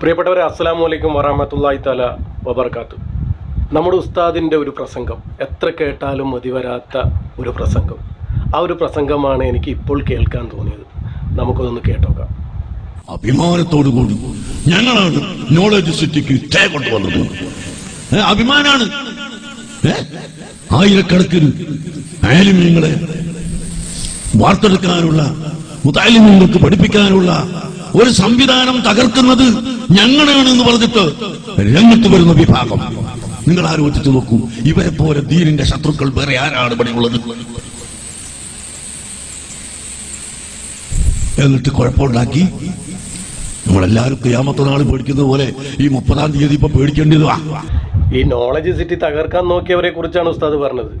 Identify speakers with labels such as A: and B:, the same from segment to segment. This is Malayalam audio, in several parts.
A: പ്രിയപ്പെട്ടവരെ അസ്സാം വലൈക്കും വറഹമത്തല്ലാഹി തല വബർക്കാത്തു. നമ്മുടെ ഉസ്താദിന്റെ ഒരു പ്രസംഗം എത്ര കേട്ടാലും മതി വരാത്ത ഒരു പ്രസംഗം. ആ ഒരു പ്രസംഗമാണ് എനിക്ക് ഇപ്പോൾ കേൾക്കാൻ തോന്നിയത്. നമുക്കൊന്ന് കേട്ടോക്കാം.
B: അഭിമാനത്തോടു കൂടി ഞങ്ങളാണ് നോളജ് സിറ്റിക്ക് സ്റ്റേ കൊണ്ടുവന്നത്. അഭിമാനാണ്. ആയിരക്കണക്കിന് ആലിമ്യങ്ങളെ വാർത്തെടുക്കാനുള്ള മുതാലിമ്യങ്ങൾക്ക് പഠിപ്പിക്കാനുള്ള ഒരു സംവിധാനം തകർക്കുന്നത് ഞങ്ങളാണ് എന്ന് പറഞ്ഞിട്ട് രംഗത്ത് വരുന്ന വിഭാഗം. നിങ്ങൾ ആലോചിച്ച് നോക്കൂ ഇവരെ പോലെ ദീനിന്റെ ശത്രുക്കൾ വേറെ ആരാണ് ഇവിടെ ഉള്ളത്? എന്നിട്ട് കുഴപ്പമുണ്ടാക്കി നമ്മളെല്ലാവരും ക്യാമത്ത നാൾ പേടിക്കുന്നത് പോലെ ഈ മുപ്പതാം തീയതി ഇപ്പൊ പേടിക്കേണ്ടതുവാ
A: ഈ നോളജ് സിറ്റി തകർക്കാൻ നോക്കിയവരെ കുറിച്ചാണ് ഉസ്താദ് പറഞ്ഞത്.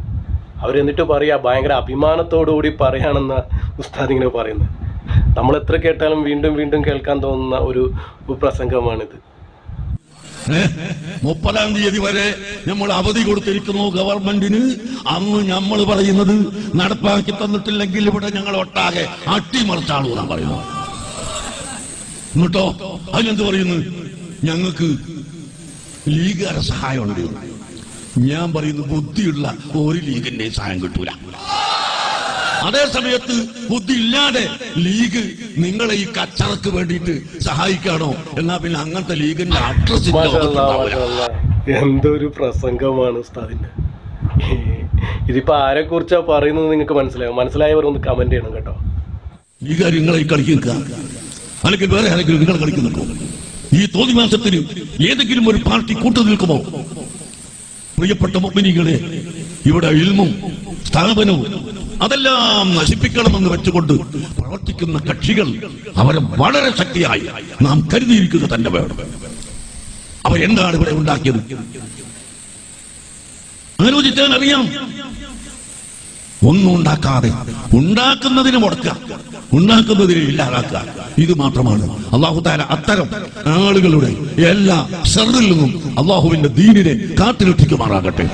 A: അവരെന്നിട്ട് പറയാ ഭയങ്കര അഭിമാനത്തോടു കൂടി പറയാണെന്ന ഉസ്താദ് ഇങ്ങനെ പറയുന്നത്. നമ്മൾ എത്ര കേട്ടാലും വീണ്ടും വീണ്ടും കേൾക്കാൻ തോന്നുന്ന ഒരു പ്രസംഗമാണിത്?
B: മുപ്പതാം തീയതി വരെ നമ്മൾ അവധി കൊടുത്തിരിക്കുന്നു ഗവൺമെന്റിന് അന്ന് നമ്മൾ പറയുന്നത് നടപ്പാക്കി തന്നിട്ടില്ലെങ്കിൽ ഇവിടെ ഞങ്ങൾ ഒട്ടാകെ അട്ടിമറിച്ചാളൂ ഞാൻ പറയുന്നത്. എന്നിട്ടോ? അതിനെന്ത് പറയുന്നു? ഞങ്ങൾക്ക് ലീഗുകാരെ സഹായമുണ്ട്. ഞാൻ പറയുന്നു ബുദ്ധിയുള്ള ഒരു ലീഗിന്റെ സഹായം കിട്ടൂല. അതേ സമയത്ത് ബുദ്ധി ഇല്ലാതെ ലീഗ് നിങ്ങളെ ഈ കച്ചറക്ക് വേണ്ടിട്ട് സഹായിക്കാണോ? എന്നാ പിന്നെ അങ്ങനത്തെ ലീഗിന്റെ അഡ്രസ്.
A: എന്തൊരു പ്രസംഗമാണ് ഉസ്താദിന്റെ. ഇതിപ്പോ ആരെ കുറിച്ചാ പറയുന്നത് നിങ്ങൾക്ക് മനസ്സിലാവും മനസ്സിലായവർ ഒന്ന് കമന്റ് ചെയ്യണം കേട്ടോ.
B: ലീഗുകാർ നിങ്ങളെ ഈ കളിക്കുക അല്ലെങ്കിൽ വേറെ ആരെങ്കിലും നിങ്ങൾ കളിക്കുന്നുണ്ടോ ഈ തോന്നി മാസത്തിന് ഏതെങ്കിലും ഒരു പാർട്ടി കൂട്ടു നിൽക്കുമോ പ്രിയപ്പെട്ട മൊബിനികളെ ഇവിടെ ഇൽമും സ്ഥാപനവും അതെല്ലാം നശിപ്പിക്കണമെന്ന് വെച്ചുകൊണ്ട് പ്രവർത്തിക്കുന്ന കക്ഷികൾ അവരെ വളരെ ശക്തിയായി നാം കരുതിയിരിക്കുക തന്നെ വേണം അവരെന്താണ് ഇവിടെ ഉണ്ടാക്കിയത്? ആലോചിച്ചാൽ അറിയാം. ഒന്നും ഉണ്ടാക്കാതെ ഉണ്ടാക്കുന്നതിന് മുടക്കുക ഉണ്ടാക്കുന്നതിന് ഇല്ലാതാക്കുക. ഇത് മാത്രമാണ് അള്ളാഹു താല അത്തരം ആളുകളുടെ എല്ലാ ഷറിൽ നിന്നും അള്ളാഹുവിന്റെ ദീനിനെ കാത്തിരക്ഷിക്കുമാറാകട്ടെ.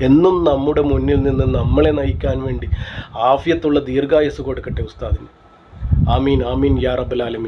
A: എന്നും നമ്മുടെ മുന്നിൽ നിന്ന് നമ്മളെ നയിക്കാൻ വേണ്ടി ആഫിയത്തുള്ള ദീർഘായുസ് കൊടുക്കട്ടെ ഉസ്താദിന്. ആമീൻ ആമീൻ യാ റബ്ബൽ ആലമീൻ.